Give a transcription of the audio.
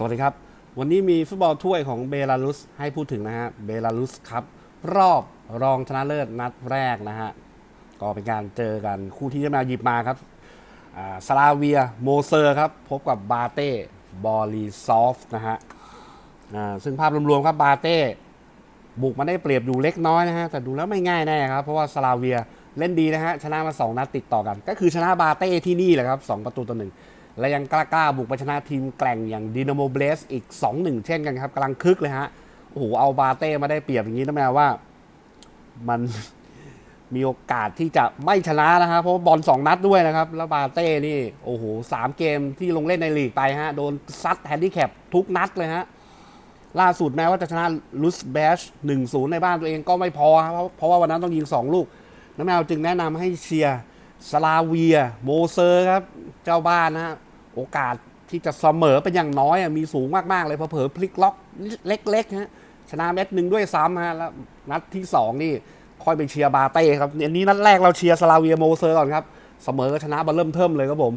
สวัสดีครับ วันนี้มีฟุตบอลถ้วยของเบลารุสให้พูดถึงนะฮะเบลารุสครับ รอบรองชนะเลิศนัดแรกนะฮะก็เป็นการเจอกันคู่ที่จะมาหยิบมาครับสลาเวียโมเซอร์ครับ พบกับบาเต้บอลีซอฟนะฮะอ่าซึ่งภาพรวมๆครับบาเต้บุกมาได้เปรียบอยู่เล็กน้อยนะฮะ แต่ดูแล้วไม่ง่ายแน่ครับ เพราะว่าสลาเวียเล่นดีนะฮะ ชนะมา 2 นัดติดต่อกัน ก็คือชนะบาเต้ที่นี่แหละครับ 2 ประตูต่อหนึ่ง และยังกล้าๆบุกไปชนะทีมแกร่งอย่างดินาโมเบลสอีก 2-1 เช่นกันครับกำลังคึกเลยฮะโอ้โหเอาบาเต้มาได้เปรียบอย่างนี้นะแม่ว่า มันมีโอกาสที่จะไม่ชนะนะครับ เพราะบอลสองนัดด้วยนะครับ แล้วบาเต้นี่โอ้โหสามเกมที่ลงเล่นในลีกไปฮะ โดนซัดแฮนดิแคปทุกนัดเลยฮะ ล่าสุดแม้ว่าจะชนะลุสแบชหนึ่งศูนย์ในบ้านตัวเองก็ไม่พอครับเพราะว่าวันนั้นต้องยิง2ลูก น้ำแมวจึงแนะนำให้เชียร์สลาเวีย โมเซอร์ครับ เจ้าบ้านนะฮะ โอกาสที่จะเสมอเป็นอย่างน้อยอมีสูงมาก ๆ เลยเผลอพลิกล็อกเล็กๆฮะชนะเม็ดหนึ่งด้วยซ้ำฮะแล้วนัดที่ 2 นี่ค่อยไปเชียร์บาเต้ครับอันนี้นัดแรกเราเชียร์สลาเวียโมเซอร์ก่อนครับเสมอก็ชนะมาเริ่มเทิมเลยครับผม